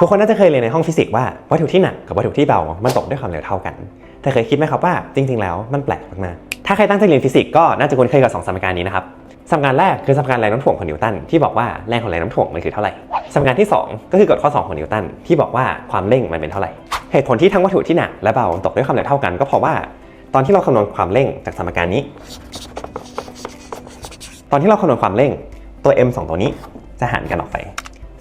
ทุกคนน่าจะเคยเรียนในห้องฟิสิกส์ว่าวัตถุที่หนักกับวัตถุที่เบา มันตกด้วยความเร็วเท่ากัน แต่เคยคิดไหมครับว่าจริง ๆ แล้วมันแปลกมากๆถ้าใครตั้งใจเรียนฟิสิกส์ก็น่าจะคุ้นเคยกับสองสมการนี้นะครับสมการแรกคือสมการแรงโน้ำถ่วงของนิวตันที่บอกว่าแรงของแรงโน้ำถ่วงมันคือเท่าไหร่สมการที่ 2 ก็คือกฎข้อ 2 ของนิวตันที่บอกว่าความเร่งมันเป็นเท่าไหร่ เหตุผลที่ทั้งวัตถุที่หนักและเบาตกด้วยความเร็วเท่ากัน ก็เพราะว่าตอนที่เราคำนวณความเร่งจากสมการนี้ ตอนที่เราคำนวณความเร่งตัว m 2 ตัวนี้จะหารกันออกไป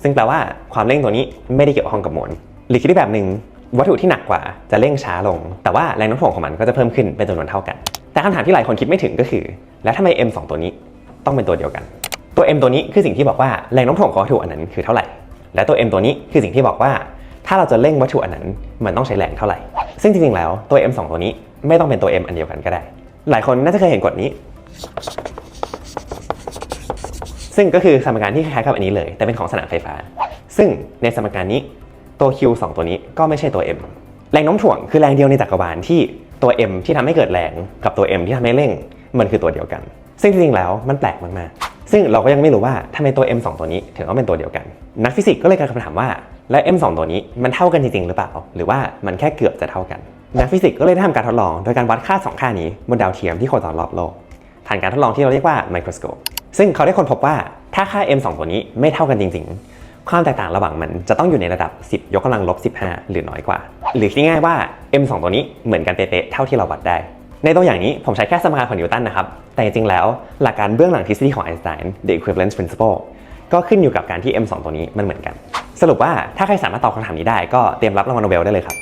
ซึ่งแปลว่าความเร่งตัวนี้ไม่ได้เกี่ยวข้องกับมวลหรือคิดได้แบบหนึ่งวัตถุที่หนักกว่าจะเร่งช้าลง แต่ว่าแรงโน้ำถ่วงของมันก็จะเพิ่มขึ้นเป็นจำนวนเท่ากัน แต่คำถามที่หลายคนคิดไม่ถึงก็คือ แล้วทำไม m 2ตัวนี้ต้องเป็นตัวเดียวกัน ตัว m ตัวนี้คือสิ่งที่บอกว่าแรงโน้ำถ่วงของวัตถุอันนั้นคือเท่าไหร่ และตัว m ตัวนี้คือสิ่งที่บอกว่า ถ้าเราจะเร่งวัตถุอันนั้นมันต้องใช้แรงเท่าไหร่ ซึ่งจริงๆแล้วตัว m 2ตัวนี้ไม่ต้องเป็นตัว m อันเดียวกันก็ได้ หลายคนน่าจะเคยเห็นกฎนี้ ซึ่งก็คือสมการที่คล้ายๆกับอันนี้เลย แต่เป็นของสนามไฟฟ้า ซึ่งในสมการนี้ตัว Q 2 ตัวนี้ก็ไม่ใช่ตัว M แรงโน้มถ่วงคือแรงเดียวในจักรวาลที่ตัว M ที่ทำให้เกิดแรงกับตัว M ที่ทำให้เร่งมันคือตัวเดียวกัน ซึ่งจริงๆแล้วมันแปลกมากๆ ซึ่งเราก็ยังไม่รู้ว่าทำไมตัว M 2 ตัวนี้ถึงต้องเป็นตัวเดียวกัน นักฟิสิกส์ก็เลยกิดคำถามว่าแล้ว M 2 ตัวนี้มันเท่ากันจริงๆหรือเปล่า หรือว่ามันแค่เกือบจะเท่ากัน นักฟิสิกส์ก็เลยได้ทำการทดลองโดยการวัดค่าสองค่านี้บนดาวเทียมที่โคจรรอบโลกผ่านการทดลองที่เราเรียกว่าไมโครสโคป ซึ่งเขาได้ค้นพบว่าถ้าค่า m 2 ตัวนี้ไม่เท่ากันจริง ๆ ความแตกต่างระหว่างมันจะต้องอยู่ในระดับ 10 ยกกำลังลบ 15 หรือน้อยกว่า หรือคิดง่ายๆว่า m 2 ตัวนี้เหมือนกันเป๊ะๆเท่าที่เราวัดได้ ในตัวอย่างนี้ผมใช้แค่สมการของนิวตันนะครับ แต่จริงๆแล้วหลักการเบื้องหลังทฤษฎีของไอน์สไตน์ the equivalence principle ก็ขึ้นอยู่กับการที่ m 2 ตัวนี้มันเหมือนกัน สรุปว่าถ้าใครสามารถตอบคำถามนี้ได้ก็เตรียมรับรางวัลโนเบลได้เลยครับ